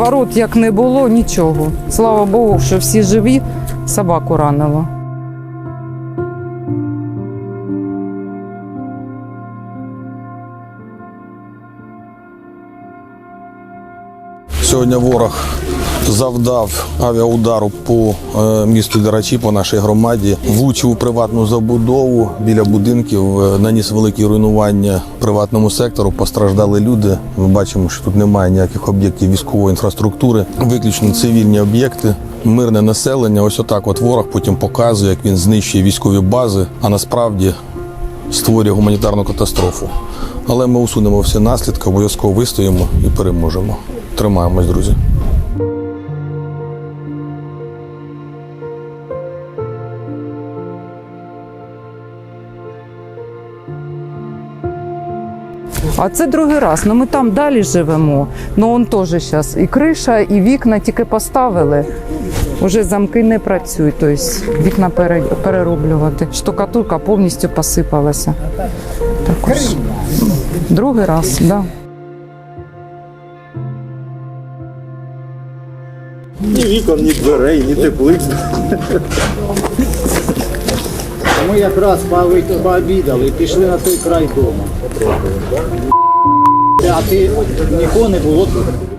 Ворот як не було, нічого. Слава Богу, що всі живі, собаку ранило. Сьогодні ворог завдав авіаудару по е, місту Дерачі, по нашій громаді, влучив у приватну забудову біля будинків, е, наніс великі руйнування приватному сектору. Постраждали люди. Ми бачимо, що тут немає ніяких об'єктів військової інфраструктури, виключно цивільні об'єкти. Мирне населення, ось отак. От ворог потім показує, як він знищує військові бази, а насправді створює гуманітарну катастрофу. Але ми усунемо всі наслідки, обов'язково вистоїмо і переможемо. Тримаємось, друзі. А це другий раз. Ну ми там далі живемо. Ну он теж зараз і криша, і вікна тільки поставили. Уже замки не працюють, тобто вікна перероблювати. Штукатурка повністю посипалася. Також. Другий раз, так. Да. Ні вікон, ні дверей, ні теплиць. Ми якраз пообідали і пішли на той край дому. А ти нікого не було тут.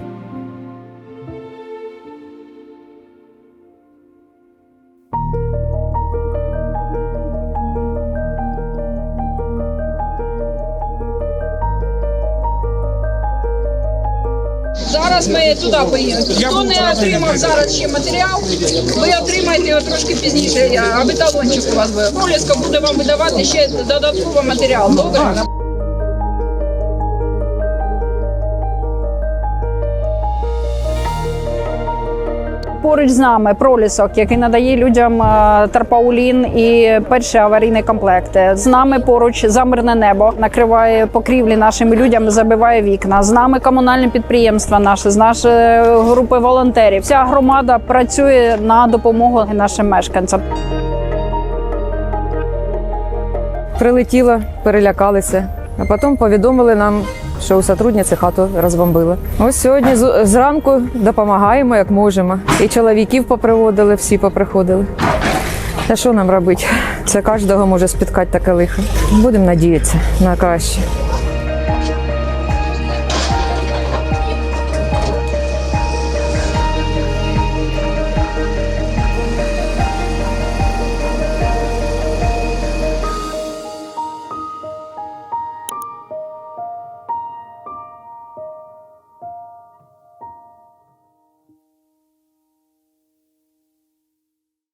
Зараз ми туди поїдемо. Хто не отримав зараз ще матеріал, ви отримаєте його трошки пізніше, я- аби талончик у вас був. Проліска буде вам видавати ще додатково матеріал. Добре? Поруч з нами пролісок, який надає людям е, тарпаулін і перші аварійні комплекти. З нами поруч замирне небо накриває покрівлі нашим людям, забиває вікна. З нами комунальне підприємство наше, з нашої групи волонтерів. Вся громада працює на допомогу нашим мешканцям. Прилетіло, перелякалися, а потім повідомили нам, що у сотрудниці хату розбомбили. Ось сьогодні зранку допомагаємо, як можемо. І чоловіків поприводили, всі поприходили. Та що нам робити? Це кожного може спіткати таке лихо. Будемо надіятися на краще.